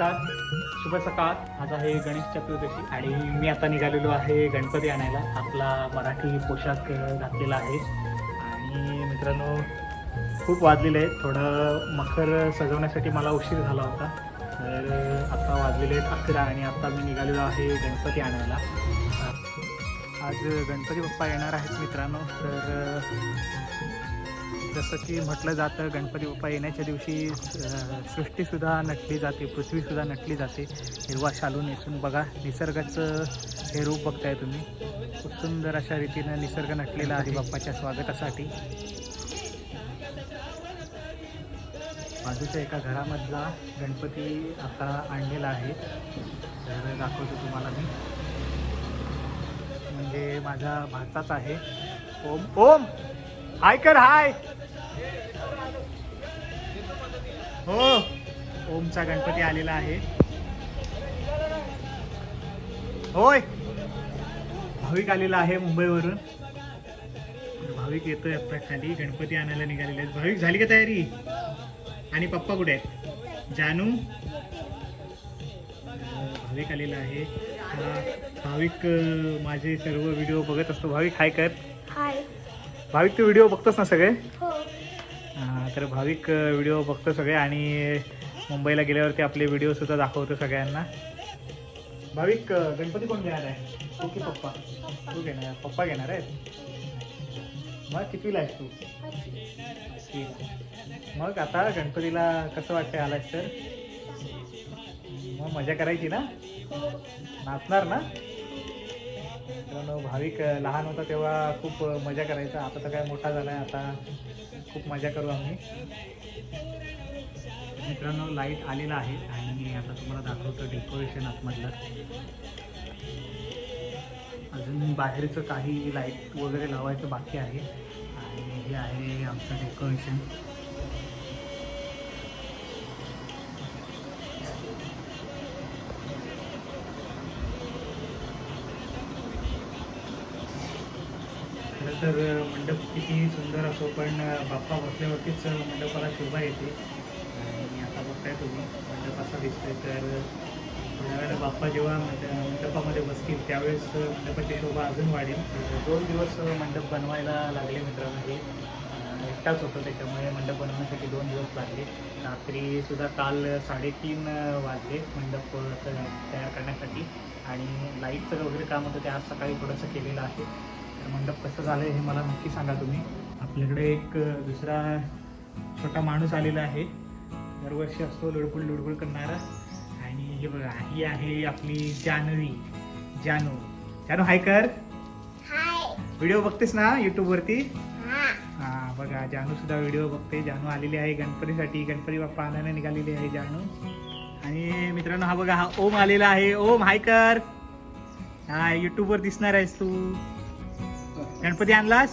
नमस्कार. शुभ सकाळ. आज आहे गणेश चतुर्दशी आणि मी आता निघालेलो आहे गणपती आणायला. आपला मराठी पोशाख घातलेला आहे. आणि मित्रांनो खूप वाजलेले आहेत. थोडं मखर सजवण्यासाठी मला उशीर झाला होता. तर आत्ता वाजलेले आहेत अकरा आणि आत्ता मी निघालेलो आहे गणपती आणायला. आज गणपती बाप्पा येणार आहेत मित्रांनो. तर जसं की म्हटलं जातं गणपती बाप्पा येण्याच्या दिवशी सृष्टीसुद्धा नटली जाते पृथ्वीसुद्धा नटली जाते. हिरवा शालू नेसून बघा निसर्गाचं हे रूप बघताय तुम्ही. खूप सुंदर अशा रीतीनं निसर्ग नटलेला आहे बाप्पाच्या स्वागतासाठी. बाजूच्या एका घरामधला गणपती आता आणलेला आहे. तर दाखवतो तुम्हाला मी. म्हणजे माझा भाचाच आहे. ओम ओम! हाय कर हाय! हो. ओमचा गणपती आलेला आहे. होय. भाविक आलेला आहे मुंबईवरून. भाविक येतोय आता खाली गणपती आणायला निघालेले आहेत. भाविक झाली का तयारी? आणि पप्पा कुठे आहेत? जानू? भाविक आलेला आहे. हा भाविक माझे सर्व व्हिडिओ बघत असतो. भाविक हाय कर. हाय भाविक तू व्हिडिओ बघतोस ना सगळे? हा, तर भाविक व्हिडिओ बघतो सगळे आणि मुंबईला गेल्यावरती आपले व्हिडिओ सुद्धा दाखवतो सगळ्यांना. भाविक गणपती कोण घेणार आहे? तू की पप्पा. तू घेणार पप्पा घेणार आहेत? मग कितवीला आहेस तू. मग आता गणपतीला कसं वाटतंय आलास तर? मग मजा करायची ना? नाचणार ना? मित्रांनो भाविक लहान होता तेव्हा खूप मजा करायचा. आता तर काय मोठा झाला आहे आता खूप मजा करू आम्ही. मित्रांनो लाइट आलेला आहे आणि आता तुम्हाला दाखवतो डेकोरेशन आतमधलं. अजून बाहेरचं काही लाइट वगैरे लावायचं बाकी आहे. आणि हे आहे आमचं डेकोरेशन तर मंडप किती सुंदर असो पण बाप्पा बसल्यावरतीच मंडपाला शोभा येते. आणि आता बघताय तुम्ही मंडप असा दिसतोय तर थोड्या वेळेला बाप्पा जेव्हा मंड- मंडपामध्ये बसतील त्यावेळेस मंडपाची शोभा अजून वाढेल. म्हणजे दोन दिवस मंडप बनवायला लागले मित्रांनो. हे एकटाच होतो त्याच्यामुळे मंडप बनवण्यासाठी दोन दिवस लागले. रात्रीसुद्धा काल साडेतीन वाजले मंडप तयार करण्यासाठी. आणि लाईटचं वगैरे काम होतं ते आज सकाळी थोडंसं केलेलं आहे. तर मंडप कसं झालं हे मला नक्की सांगा तुम्ही. आपल्याकडे एक दुसरा छोटा माणूस आलेला आहे. दरवर्षी असतो लुडबुड लुडबुड करणारा. आणि हे बघा ही आहे आपली जानवी. जानू. जानू हाय कर. व्हिडिओ बघतेस ना यूट्यूबवरती हा. हा बघा जानू सुद्धा व्हिडिओ बघते. जानू आलेली आहे गणपतीसाठी. गणपती बाप्पा आणायला निघालेली आहे जानू. आणि मित्रांनो हा बघा हा ओम आलेला आहे. ओम हाय कर. हा युट्यूबवर दिसणार आहेस तू. गणपती आणलास?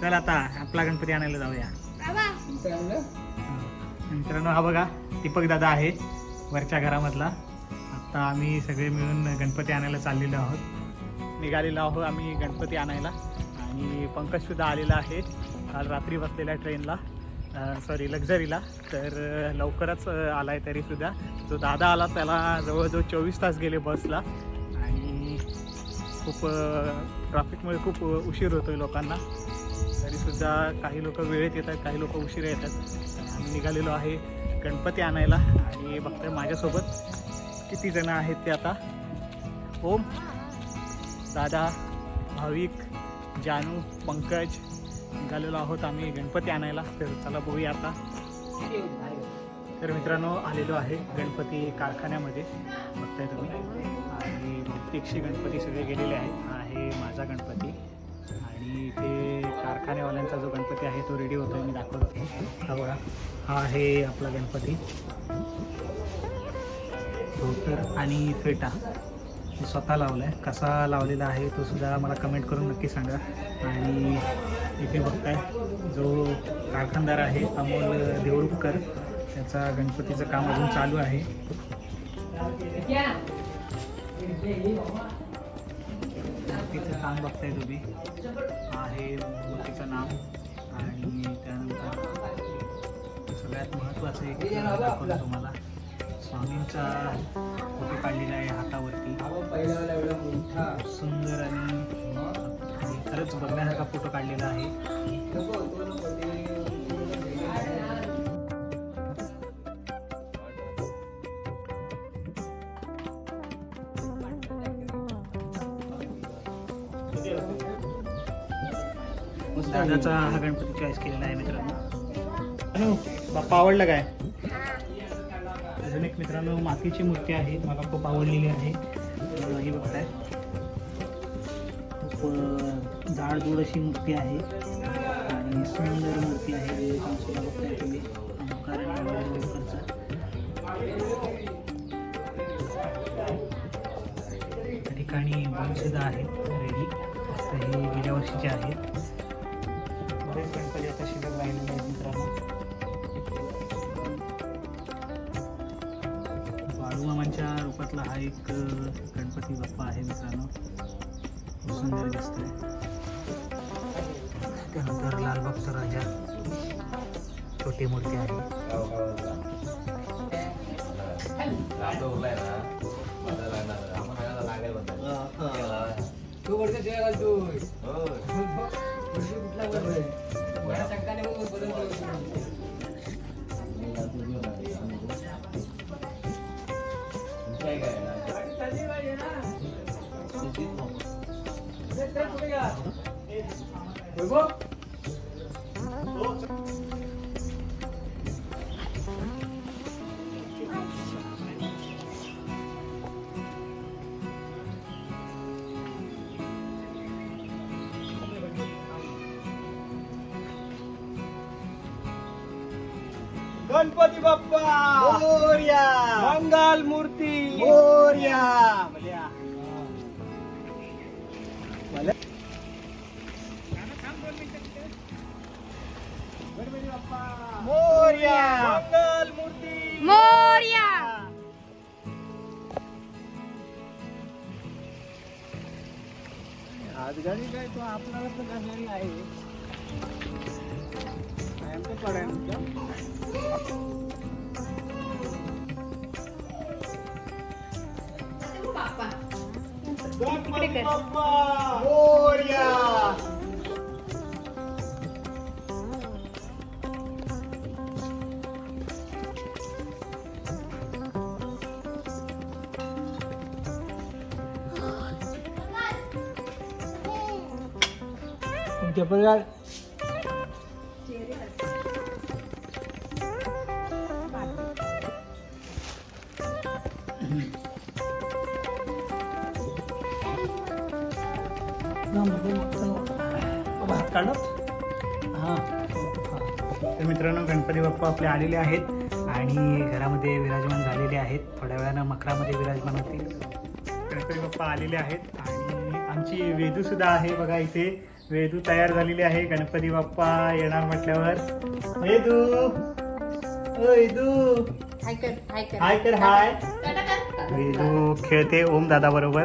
चल आता आपला गणपती आणायला जाऊया. मित्रांनो हा बघा दीपक दादा आहे वरच्या घरामधला. आता आम्ही सगळे मिळून गणपती आणायला चाललेलो आहोत. निघालेलो आहोत आम्ही गणपती आणायला. आणि पंकज सुद्धा आलेला आहे. काल रात्री बसलेल्या ट्रेनला सॉरी लक्झरीला तर लवकरच अ, आलाय तरी सुद्धा. जो दादा आला त्याला जवळजवळ चोवीस तास गेले बसला. खूप ट्रॅफिकमुळे खूप उशीर होतोय लोकांना. तरीसुद्धा काही लोक वेळेत येतात काही लोक उशीर येतात. आम्ही निघालेलो आहे गणपती आणायला आणि बघताय माझ्यासोबत किती जण आहेत ते आता. ओम दादा भाविक जानू पंकज निघालेलो आहोत आम्ही गणपती आणायला. तर चला बघूया आता. तर मित्रांनो आलेलो आहे गणपती कारखान्यामध्ये. बघताय तुम्ही. आणि बहुतेकशे गणपती सगळे गेलेले आहेत. हा आहे माझा गणपती. आणि इथे कारखान्यावाल्यांचा जो गणपती आहे तो रेडी होतोय. मी दाखवत. होतो हा बघा. हा आहे आपला गणपती. धोतर आणि फेटा. मी स्वतः लावला आहे कसा लावलेला आहे तो सुद्धा मला कमेंट करून नक्की सांगा. आणि इथे बघताय जो कारखानदार आहे अमोल देवरुखकर त्याचा गणपतीचं काम अजून चालू आहे. मूर्तीचं काम बघताय तुम्ही. आहे मूर्तीचं नाव आणि त्यानंतर सगळ्यात महत्त्वाचं एक दाखवलं तुम्हाला. स्वामींचा फोटो काढलेला आहे हातावरती. सुंदर आणि आणि खरंच बघण्यासारखा फोटो काढलेला आहे. दादाचा हा गणपती चॉईस केलेला आहे मित्रांनो. अनु बाप्पा आवडला काय? अजून एक मित्रांनो मातीची मूर्ती आहे. मला खूप आवडलेली आहे. ही बघताय. खूप जाडजूड अशी मूर्ती आहे. आणि सुंदर मूर्ती आहे. बघताय तुम्ही. ठिकाणी बॉल सुद्धा आहेत रेडी हे गेल्या वर्षीचे आहेत आता शिल्लक राहिलेले आहेत मित्रांनो? बाळूमामांच्या रूपातला हा एक गणपती बाप्पा आहे मित्रांनो. खूप सुंदर दिसतोय. त्यानंतर लालबागचा राजा छोटी मूर्ती आहे. तू कुठला वैभव? गणपती बाप्पा मोरया मंगल मूर्ती मोरया भल्या. मोरया. मंगल मूर्ती. मोर्या. राजगाडी काय तो आपल्याला तर घालणारी आहे. कायम तर पडायला तिकडे परिवार भात काढत? हां. तर मित्रांनो गणपती बाप्पा आपले आलेले आहेत आणि घरामध्ये विराजमान झालेले आहेत. थोड्या वेळानं मकरामध्ये विराजमान होतील. गणपती बाप्पा आलेले आहेत आणि आमची वेदू सुद्धा आहे बघा इथे. वेदू तयार झालेली आहे. गणपती बाप्पा येणार म्हटल्यावर. वेदू वेदू हाय कर हाय कर. हाय कर हाय. टाटा कर. वेदू खेळते ओम दादा बरोबर.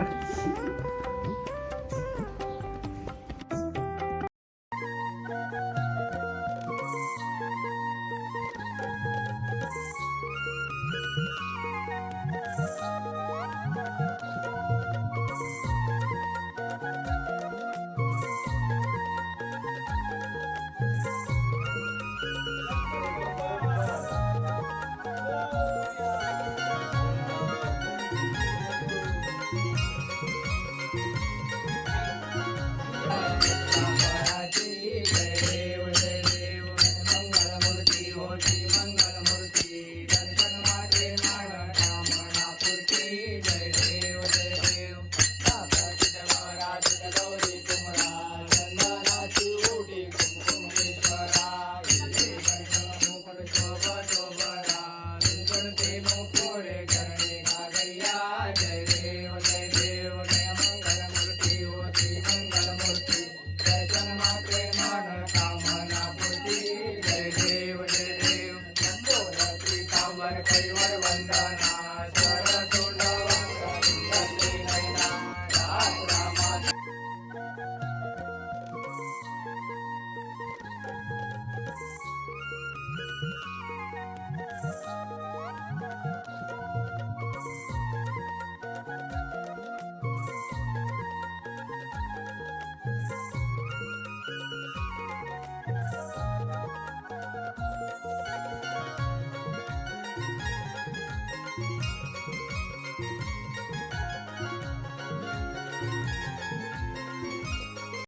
வருகை ஒரு வந்தானா